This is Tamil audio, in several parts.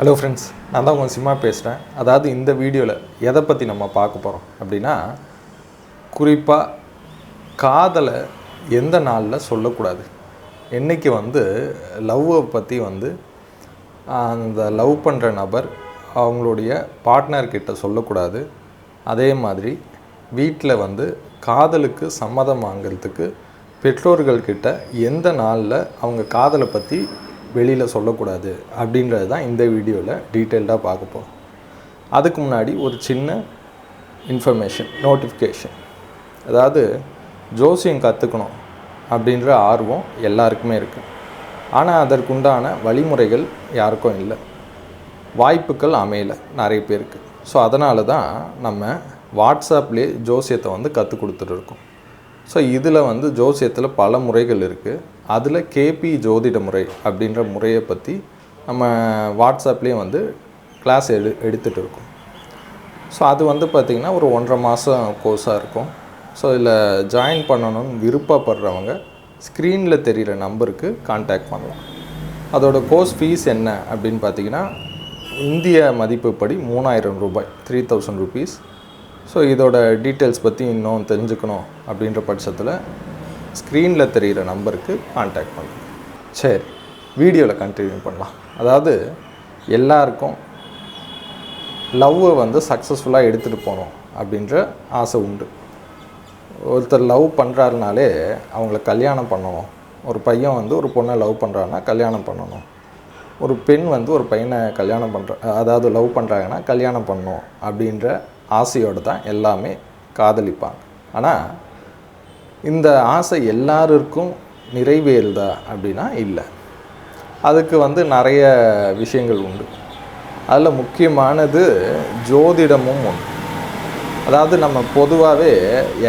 ஹலோ ஃப்ரெண்ட்ஸ் நான் தான் உங்கள் சிம்மா பேசுகிறேன் அதாவது இந்த வீடியோவில் எதை பற்றி நம்ம பார்க்க போகிறோம் அப்படின்னா குறிப்பாக காதலை எந்த நாளில் சொல்லக்கூடாது? என்னைக்கு வந்து லவ்வை பற்றி வந்து அந்த லவ் பண்ணுற நபர் அவங்களுடைய பார்ட்னர்கிட்ட சொல்லக்கூடாது. அதே மாதிரி வீட்டில் வந்து காதலுக்கு சம்மதம் வாங்கிறதுக்கு பெற்றோர்கள்கிட்ட எந்த நாளில் அவங்க காதலை பற்றி வெளியில் சொல்லக்கூடாது அப்படின்றது தான் இந்த வீடியோவில் டீட்டெயில்டாக பார்க்க போகிறோம் அதுக்கு முன்னாடி ஒரு சின்ன இன்ஃபர்மேஷன் நோட்டிஃபிகேஷன் அதாவது ஜோசியம் கற்றுக்கணும் அப்படின்ற ஆர்வம் எல்லாருக்குமே இருக்குது ஆனால் அதற்குண்டான வழிமுறைகள் யாருக்கும் இல்லை. வாய்ப்புகள் அமையலை நிறைய பேருக்கு. ஸோ அதனால தான் நம்ம வாட்ஸ்அப்லேயே ஜோசியத்தை வந்து கற்றுக் கொடுத்துட்டு இருக்கோம். ஸோ இதில் வந்து ஜோசியத்தில் பல முறைகள் இருக்குது அதில் கேபி ஜோதிட முறை அப்படின்ற முறையை பற்றி நம்ம வாட்ஸ்அப்லேயும் வந்து கிளாஸ் எடு எடுத்துகிட்டு இருக்கோம். ஸோ அது வந்து பார்த்திங்கன்னா ஒரு ஒன்றரை மாதம் கோர்ஸாக இருக்கும். ஸோ இதில் ஜாயின் பண்ணணும்னு விருப்பப்படுறவங்க ஸ்க்ரீனில் தெரிகிற நம்பருக்கு காண்டாக்ட் பண்ணலாம். அதோட கோர்ஸ் ஃபீஸ் என்ன அப்படின்னு பார்த்தீங்கன்னா இந்திய மதிப்புப்படி மூணாயிரம் ரூபாய் த்ரீ தௌசண்ட் ருபீஸ் ஸோ இதோட டீட்டெயில்ஸ் பற்றி இன்னும் தெரிஞ்சுக்கணும் அப்படின்ற பட்சத்தில் ஸ்க்ரீனில் தெரிகிற நம்பருக்கு காண்டாக்ட் பண்ணுங்கள் சரி வீடியோவில் கண்டினியூ பண்ணலாம். அதாவது எல்லாருக்கும் லவ்வை வந்து சக்ஸஸ்ஃபுல்லாக எடுத்துகிட்டு போகணும் அப்படின்ற ஆசை உண்டு. ஒருத்தர் லவ் பண்ணுறாருனாலே அவங்கள கல்யாணம் பண்ணணும். ஒரு பையன் வந்து ஒரு பொண்ணை லவ் பண்ணுறான்னா கல்யாணம் பண்ணணும். ஒரு பெண் வந்து ஒரு பையனை கல்யாணம் பண்ணுற அதாவது லவ் பண்ணுறாங்கன்னா கல்யாணம் பண்ணணும் அப்படின்ற ஆசையோடு தான் எல்லாமே காதலிப்பாங்க. ஆனால் இந்த ஆசை எல்லாருக்கும் நிறைவேறுதா அப்படின்னா இல்லை. அதுக்கு வந்து நிறைய விஷயங்கள் உண்டு. அதில் முக்கியமானது ஜோதிடமும் ஒன்று அதாவது நம்ம பொதுவாகவே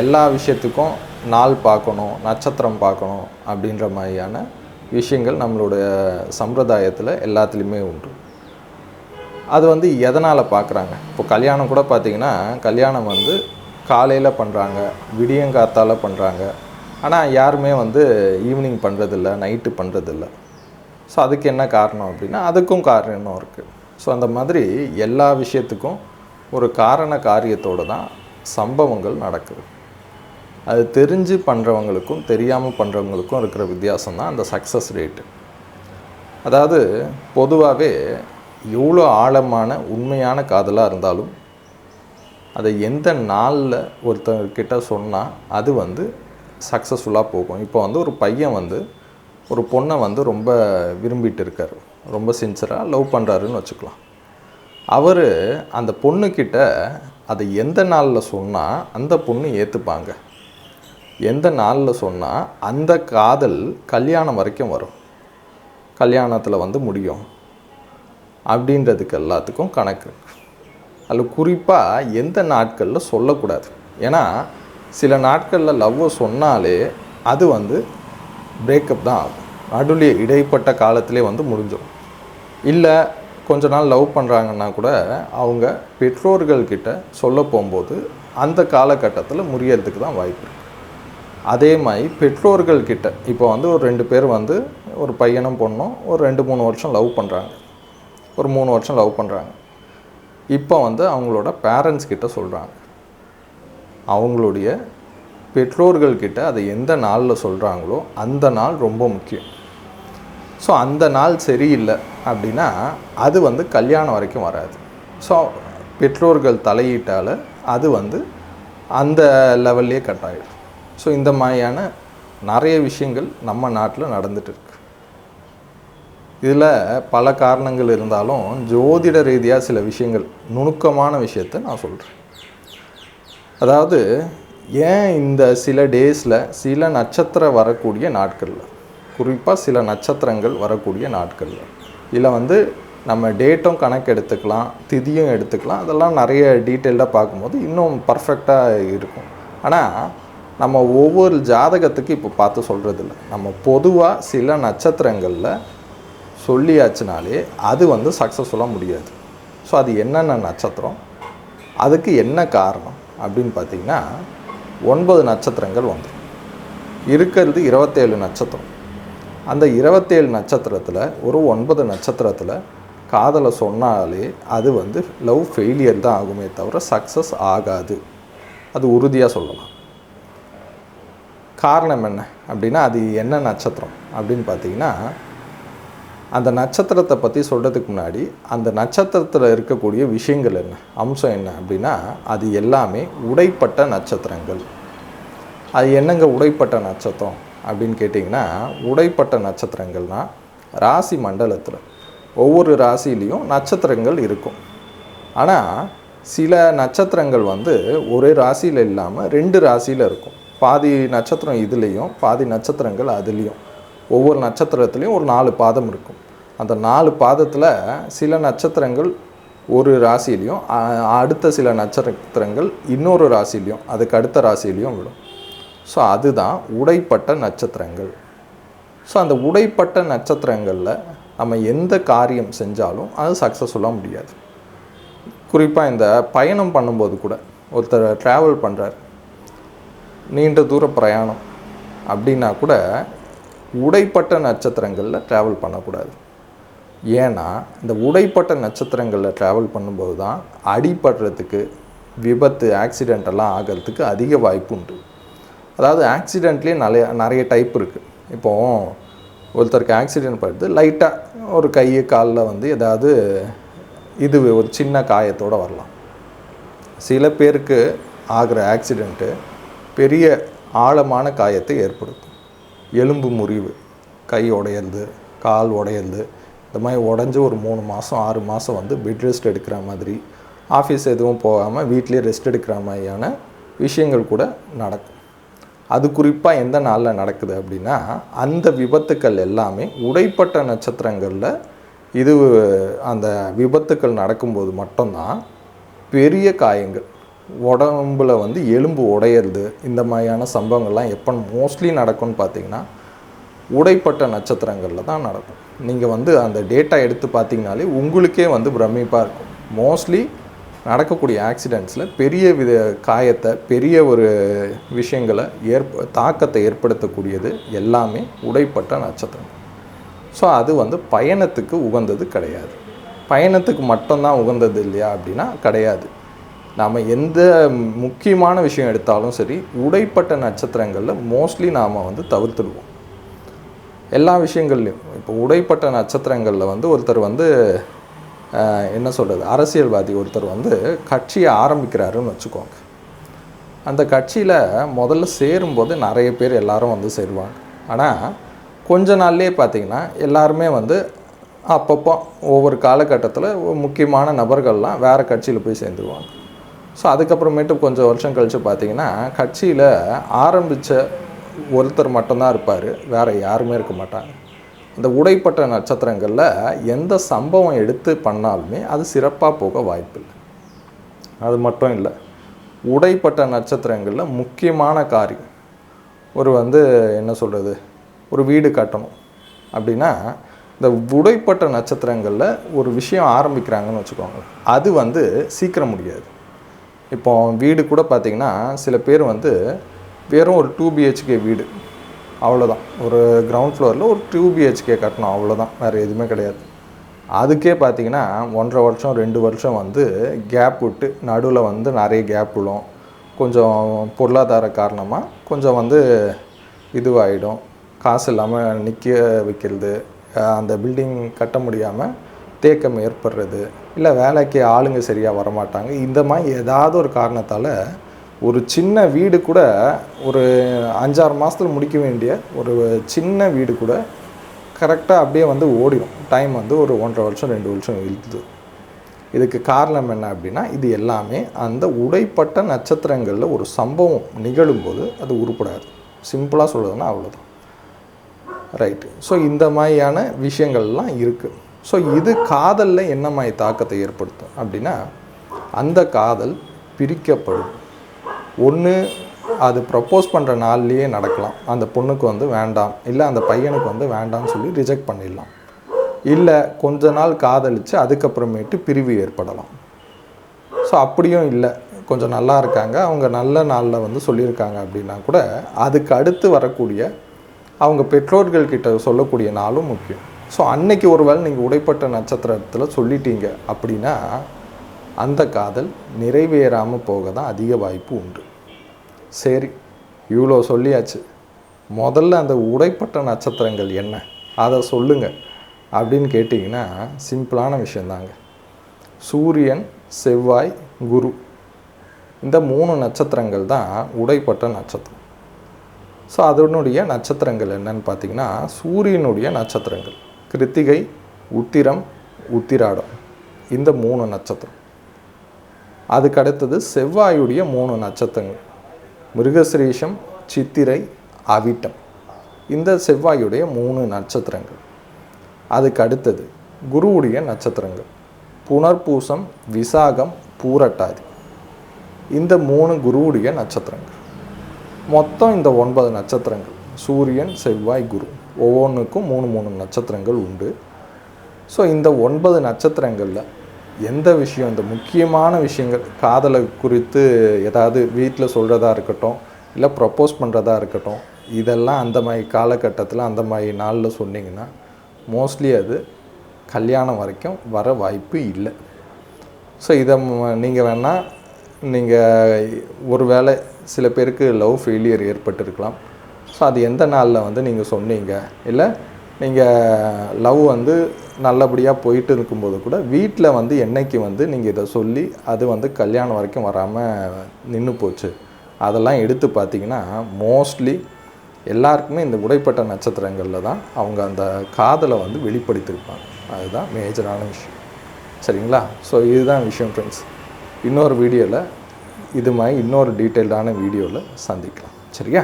எல்லா விஷயத்துக்கும் நாள் பார்க்கணும் நட்சத்திரம் பார்க்கணும் அப்படின்ற மாதிரியான விஷயங்கள் நம்மளுடைய சம்பிரதாயத்தில் எல்லாத்துலேயுமே உண்டு. அது வந்து எதனால் பார்க்குறாங்க? இப்போ கல்யாணம் கூட பார்த்திங்கன்னா கல்யாணம் வந்து காலையில் பண்ணுறாங்க விடியங்காத்தால் பண்ணுறாங்க ஆனால் யாருமே வந்து ஈவினிங் பண்ணுறதில்ல நைட்டு பண்ணுறதில்ல ஸோ அதுக்கு என்ன காரணம் அப்படின்னா அதுக்கும் காரணம் இருக்குது ஸோ அந்த மாதிரி எல்லா விஷயத்துக்கும் ஒரு காரண காரியத்தோடு தான் சம்பவங்கள் நடக்குது. அது தெரிஞ்சு பண்ணுறவங்களுக்கும் தெரியாமல் பண்ணுறவங்களுக்கும் இருக்கிற வித்தியாசம் தான் அந்த சக்ஸஸ் ரேட்டு அதாவது பொதுவாகவே எவ்வளோ ஆழமான உண்மையான காதலாக இருந்தாலும் அதை எந்த நாளில் ஒருத்தர்கிட்ட சொன்னால் அது வந்து சக்ஸஸ்ஃபுல்லாக போகும். இப்போ வந்து ஒரு பையன் வந்து ஒரு பொண்ணை வந்து ரொம்ப விரும்பிட்டு இருக்கார் ரொம்ப சின்சராக லவ் பண்ணுறாருன்னு வச்சுக்கலாம். அவர் அந்த பொண்ணுக்கிட்ட அதை எந்த நாளில் சொன்னால் அந்த பொண்ணு ஏற்றுப்பாங்க எந்த நாளில் சொன்னால் அந்த காதல் கல்யாணம் வரைக்கும் வரும். கல்யாணத்தில் வந்து முடியும். அப்படின்றதுக்கு எல்லாத்துக்கும் கணக்கு. இருக்கு அதில் குறிப்பாக எந்த நாட்களில் சொல்லக்கூடாது. ஏன்னா சில நாட்களில் லவ்வை சொன்னாலே அது வந்து பிரேக்கப் தான் ஆகும். நடுவில் இடைப்பட்ட காலத்திலே வந்து முடிஞ்சிடும் இல்லை கொஞ்ச நாள் லவ் பண்ணுறாங்கன்னா கூட அவங்க பெற்றோர்கள்கிட்ட சொல்ல போகும்போது அந்த காலகட்டத்தில் முறியறதுக்கு தான் வாய்ப்பு இருக்குது அதே மாதிரி பெற்றோர்கள்கிட்ட இப்போ வந்து ஒரு ரெண்டு பேர் வந்து ஒரு பையனும் பொண்ணும் ஒரு ரெண்டு மூணு வருஷம் லவ் பண்ணுறாங்க ஒரு மூணு வருஷம் லவ் பண்ணுறாங்க இப்போ வந்து அவங்களோட பேரண்ட்ஸ் கிட்ட சொல்கிறாங்க அவங்களுடைய பெற்றோர்கள்கிட்ட அதை எந்த நாளில் சொல்கிறாங்களோ அந்த நாள் ரொம்ப முக்கியம். ஸோ அந்த நாள் சரியில்லை அப்படின்னா அது வந்து கல்யாணம் வரைக்கும் வராது. ஸோ பெற்றோர்கள் தலையீட்டால் அது வந்து அந்த லெவல்லே கட் ஆகிடும் ஸோ இந்த மாதிரியான நிறைய விஷயங்கள் நம்ம நாட்டில் நடந்துட்டு இருக்கு. இதில் பல காரணங்கள் இருந்தாலும் ஜோதிட ரீதியாக சில விஷயங்கள் நுணுக்கமான விஷயத்தை நான் சொல்கிறேன் அதாவது ஏன் இந்த சில டேஸில் சில நட்சத்திரம் வரக்கூடிய நாட்களில் குறிப்பாக சில நட்சத்திரங்கள் வரக்கூடிய நாட்களில் இதில் வந்து நம்ம டேட்டும் கணக்கு எடுத்துக்கலாம் திதியும் எடுத்துக்கலாம் அதெல்லாம் நிறைய டீட்டெயில்டாக பார்க்கும்போது இன்னும் பர்ஃபெக்டாக இருக்கும். ஆனால் நம்ம ஒவ்வொரு ஜாதகத்துக்கு இப்போ பார்த்து சொல்கிறதில்ல நம்ம பொதுவாக சில நட்சத்திரங்களில் சொல்லியாச்சுனாலே அது வந்து சக்ஸஸ்ஃபுல்லாக முடியாது. ஸோ அது என்னென்ன நட்சத்திரம்? அதுக்கு என்ன காரணம்? அப்படின்னு பார்த்தீங்கன்னா ஒன்பது நட்சத்திரங்கள் வந்துடும் இருக்கிறது இருபத்தேழு நட்சத்திரம். அந்த இருபத்தேழு நட்சத்திரத்தில் ஒரு ஒன்பது நட்சத்திரத்தில் காதலை சொன்னாலே அது வந்து லவ் ஃபெயிலியர் தான் ஆகுமே தவிர சக்ஸஸ் ஆகாது. அது உறுதியாக சொல்லலாம். காரணம் என்ன? அப்படின்னா அது என்ன நட்சத்திரம்? அப்படின்னு பார்த்தீங்கன்னா அந்த நட்சத்திரத்தை பற்றி சொல்கிறதுக்கு முன்னாடி அந்த நட்சத்திரத்தில் இருக்கக்கூடிய விஷயங்கள் என்ன? அம்சம் என்ன அப்படின்னா அது எல்லாமே உடைப்பட்ட நட்சத்திரங்கள். அது என்னங்க உடைப்பட்ட நட்சத்திரம் அப்படின்னு கேட்டிங்கன்னா உடைப்பட்ட நட்சத்திரங்கள்னால் ராசி மண்டலத்தில். ஒவ்வொரு ராசியிலையும் நட்சத்திரங்கள் இருக்கும். ஆனால் சில நட்சத்திரங்கள் வந்து ஒரே ராசியில் இல்லாமல் ரெண்டு ராசியில் இருக்கும். பாதி நட்சத்திரம் இதுலேயும் பாதி நட்சத்திரங்கள் அதுலேயும். ஒவ்வொரு நட்சத்திரத்துலேயும் ஒரு நாலு பாதம் இருக்கும். அந்த நாலு பாதத்தில் சில நட்சத்திரங்கள் ஒரு ராசியிலையும் அடுத்த சில நட்சத்திரங்கள் இன்னொரு ராசிலையும் அதுக்கு அடுத்த ராசியிலையும் விடும் ஸோ அதுதான் உடைப்பட்ட நட்சத்திரங்கள். ஸோ அந்த உடைப்பட்ட நட்சத்திரங்களில் நம்ம எந்த காரியம் செஞ்சாலும் அது சக்ஸஸ்ஃபுல்லாக முடியாது. குறிப்பாக இந்த பயணம் பண்ணும்போது கூட ஒருத்தர் ட்ராவல் பண்ணுறார் நீண்ட தூர பிரயாணம் அப்படின்னா கூட உடைப்பட்ட நட்சத்திரங்களில் ட்ராவல் பண்ணக்கூடாது. ஏன்னா இந்த உடைப்பட்ட நட்சத்திரங்களில் ட்ராவல் பண்ணும்போது தான் அடிபடுறதுக்கு விபத்து ஆக்சிடெண்ட் எல்லாம் ஆகிறதுக்கு அதிக வாய்ப்பு உண்டு. அதாவது ஆக்சிடெண்ட்லேயே நிறைய நிறைய டைப் இருக்குது இப்போது ஒருத்தருக்கு ஆக்சிடெண்ட் படுத்து லைட்டாக ஒரு கை காலில் வந்து ஏதாவது இது ஒரு சின்ன காயத்தோடு வரலாம். சில பேருக்கு ஆகிற ஆக்சிடெண்ட்டு பெரிய ஆழமான காயத்தை ஏற்படுத்தும். எலும்பு முறிவு கை உடையறது கால் உடையறது இந்த மாதிரி உடஞ்சி ஒரு மூணு மாதம் ஆறு மாதம் வந்து பெட் ரெஸ்ட் எடுக்கிற மாதிரி ஆஃபீஸ் எதுவும் போகாமல் வீட்லேயே ரெஸ்ட் எடுக்கிற மாதிரியான விஷயங்கள் கூட நடக்கும். அது குறிப்பாக எந்த நாளில் நடக்குது அப்படின்னா அந்த விபத்துக்கள் எல்லாமே உடைப்பட்ட நட்சத்திரங்களில் இது அந்த விபத்துக்கள் நடக்கும்போது மட்டும்தான் பெரிய காயங்கள் உடம்புல வந்து எலும்பு உடையிறது இந்த மாதிரியான சம்பவங்கள்லாம் எப்போ மோஸ்ட்லி நடக்கும்னு பார்த்தீங்கன்னா உடைப்பட்ட நட்சத்திரங்களில் தான் நடக்கும். நீங்கள் வந்து அந்த டேட்டா எடுத்து பார்த்தீங்கனாலே உங்களுக்கே வந்து பிரமிப்பாக இருக்கும். மோஸ்ட்லி நடக்கக்கூடிய ஆக்சிடெண்ட்ஸில் பெரிய வித காயத்தை பெரிய ஒரு விஷயங்களை ஏற்ப தாக்கத்தை ஏற்படுத்தக்கூடியது எல்லாமே உடைப்பட்ட நட்சத்திரம் ஸோ அது வந்து பயணத்துக்கு உகந்தது கிடையாது. பயணத்துக்கு மட்டும்தான் உகந்தது இல்லையா அப்படின்னா கிடையாது. நாம் எந்த முக்கியமான விஷயம் எடுத்தாலும் சரி உடைப்பட்ட நட்சத்திரங்களில் மோஸ்ட்லி நாம் வந்து தவிர்த்துடுவோம். எல்லா விஷயங்கள்லையும். இப்போ உடைப்பட்ட நட்சத்திரங்களில் வந்து ஒருத்தர் வந்து என்ன சொல்கிறது அரசியல்வாதி ஒருத்தர் வந்து கட்சியை ஆரம்பிக்கிறாருன்னு வச்சுக்கோங்க. அந்த கட்சியில் முதல்ல சேரும்போது நிறைய பேர் எல்லாரும் வந்து சேருவாங்க. ஆனால் கொஞ்ச நாள்லேயே பார்த்தீங்கன்னா எல்லாருமே வந்து அப்பப்போ ஒவ்வொரு காலகட்டத்தில் முக்கியமான நபர்கள்லாம் வேறு கட்சியில் போய் சேர்ந்துருவாங்க. ஸோ அதுக்கப்புறமேட்டு கொஞ்சம் வருஷம் கழித்து பார்த்தீங்கன்னா கட்சியில் ஆரம்பித்த ஒருத்தர் மட்டும்தான் இருப்பார். வேறு யாருமே இருக்க மாட்டாங்க. இந்த உடைப்பட்ட நட்சத்திரங்களில் எந்த சம்பவம் எடுத்து பண்ணாலுமே அது சிறப்பாக போக வாய்ப்பில்லை. அது மட்டும் இல்லை. உடைப்பட்ட நட்சத்திரங்களில் முக்கியமான காரியம். ஒரு வந்து என்ன சொல்கிறது ஒரு வீடு கட்டணும். அப்படின்னா இந்த உடைப்பட்ட நட்சத்திரங்களில் ஒரு விஷயம் ஆரம்பிக்கிறாங்கன்னு வச்சுக்கோங்க. அது வந்து சீக்கிரம் முடியாது. இப்போ வீடு கூட பார்த்திங்கன்னா சில பேர் வந்து வெறும் ஒரு டூ பிஹெச்கே வீடு. அவ்வளோதான் ஒரு கிரவுண்ட் ஃப்ளோரில் ஒரு டூ பிஹெச்கே கட்டணும். அவ்வளோதான் வேறு எதுவுமே கிடையாது. அதுக்கே பார்த்தீங்கன்னா ஒன்றரை வருஷம் ரெண்டு வருஷம் வந்து கேப் விட்டு நடுவில் வந்து நிறைய கேப் விழும். கொஞ்சம் பொருளாதார காரணமாக கொஞ்சம் வந்து இதுவாகிடும் காசு இல்லாமல் நிற்க வைக்கிறது. அந்த பில்டிங் கட்ட முடியாமல் தேக்கம் ஏற்படுறது இல்லை வேலைக்கு ஆளுங்க சரியாக வரமாட்டாங்க இந்த மாதிரி ஏதாவது ஒரு காரணத்தால் ஒரு சின்ன வீடு கூட ஒரு அஞ்சாறு மாதத்தில் முடிக்க வேண்டிய ஒரு சின்ன வீடு கூட கரெக்டாக அப்படியே வந்து ஓடிடும் டைம் வந்து ஒரு ஒன்றரை வருஷம் ரெண்டு வருஷம் இழுத்துது. இதுக்கு காரணம் என்ன அப்படின்னா இது எல்லாமே அந்த உடைப்பட்ட நட்சத்திரங்களில் ஒரு சம்பவம் நிகழும்போது அது உருப்படாது. சிம்பிளாக சொல்கிறதுனா அவ்வளோதான் ரைட்டு ஸோ இந்த மாதிரியான விஷயங்கள்லாம் இருக்குது ஸோ இது காதலில் என்ன மாதிரி தாக்கத்தை ஏற்படுத்தும் அப்படின்னா அந்த காதல் பிரிக்கப்படும். ஒன்று அது ப்ரப்போஸ் பண்ணுற நாள்லேயே நடக்கலாம். அந்த பொண்ணுக்கு வந்து வேண்டாம். இல்லை அந்த பையனுக்கு வந்து வேண்டாம்னு சொல்லி ரிஜெக்ட் பண்ணிடலாம். இல்லை கொஞ்ச நாள் காதலித்து அதுக்கப்புறமேட்டு பிரிவு ஏற்படலாம். ஸோ அப்படியும் இல்லை. கொஞ்சம் நல்லா இருக்காங்க. அவங்க நல்ல நாளில் வந்து சொல்லியிருக்காங்க அப்படின்னா கூட அதுக்கு அடுத்து வரக்கூடிய அவங்க பெற்றோர்கள் கிட்ட சொல்லக்கூடிய நாளும் முக்கியம். ஸோ அன்னைக்கு ஒரு வேளை நீங்கள் உடைப்பட்ட நட்சத்திரத்தில் சொல்லிட்டீங்க அப்படின்னா அந்த காதல் நிறைவேறாமல் போக தான் அதிக வாய்ப்பு உண்டு. சரி இவ்வளோ சொல்லியாச்சு. முதல்ல அந்த உடைப்பட்ட நட்சத்திரங்கள் என்ன? அதை சொல்லுங்க அப்படின்னு கேட்டிங்கன்னா சிம்பிளான விஷயந்தாங்க சூரியன் செவ்வாய் குரு. இந்த மூணு நட்சத்திரங்கள் தான் உடைப்பட்ட நட்சத்திரம். ஸோ அதனுடைய நட்சத்திரங்கள் என்னன்னு பார்த்தீங்கன்னா சூரியனுடைய நட்சத்திரங்கள். கிருத்திகை உத்திரம் உத்திராடம். இந்த மூணு நட்சத்திரம். அதுக்கு அடுத்தது செவ்வாயுடைய மூணு நட்சத்திரங்கள். மிருகசிரீஷம் சித்திரை அவிட்டம். இந்த செவ்வாயுடைய மூணு நட்சத்திரங்கள். அதுக்கு அடுத்தது குருவுடைய நட்சத்திரங்கள். புனர்பூசம் விசாகம் பூரட்டாதி. இந்த மூணு குருவுடைய நட்சத்திரங்கள். மொத்தம் இந்த ஒன்பது நட்சத்திரங்கள். சூரியன் செவ்வாய் குரு. ஒவ்வொன்றுக்கும் மூணு மூணு நட்சத்திரங்கள் உண்டு. ஸோ இந்த ஒன்பது நட்சத்திரங்களில் எந்த விஷயம் இந்த முக்கியமான விஷயங்கள் காதலை குறித்து ஏதாவது வீட்டில் சொல்கிறதா இருக்கட்டும் இல்லை ப்ரப்போஸ் பண்ணுறதா இருக்கட்டும் இதெல்லாம் அந்த மாதிரி காலகட்டத்தில் அந்த மாதிரி நாளில் சொன்னிங்கன்னா மோஸ்ட்லி அது கல்யாணம் வரைக்கும் வர வாய்ப்பு இல்லை. ஸோ இதை நீங்கள் வேணால் நீங்கள் ஒரு வேளை சில பேருக்கு லவ் ஃபெயிலியர் ஏற்பட்டிருக்கலாம். ஸோ அது எந்த நாளில் வந்து நீங்கள் சொன்னீங்க? இல்லை நீங்கள் லவ் வந்து நல்லபடியாக போயிட்டு இருக்கும்போது கூட வீட்டில் வந்து என்னைக்கு வந்து நீங்கள் இதை சொல்லி அது வந்து கல்யாணம் வரைக்கும் வராமல் நின்று போச்சு? அதெல்லாம் எடுத்து பார்த்தீங்கன்னா மோஸ்ட்லி எல்லாருக்குமே இந்த உடைப்பட்ட நட்சத்திரங்களில் தான் அவங்க அந்த காதலை வந்து வெளிப்படுத்தியிருப்பாங்க. அதுதான் மேஜரான விஷயம். சரிங்களா? ஸோ இதுதான் விஷயம் ஃப்ரெண்ட்ஸ் இன்னொரு வீடியோவில் இது மாதிரி இன்னொரு டீட்டெயில்டான வீடியோவில் சந்திக்கலாம். சரியா?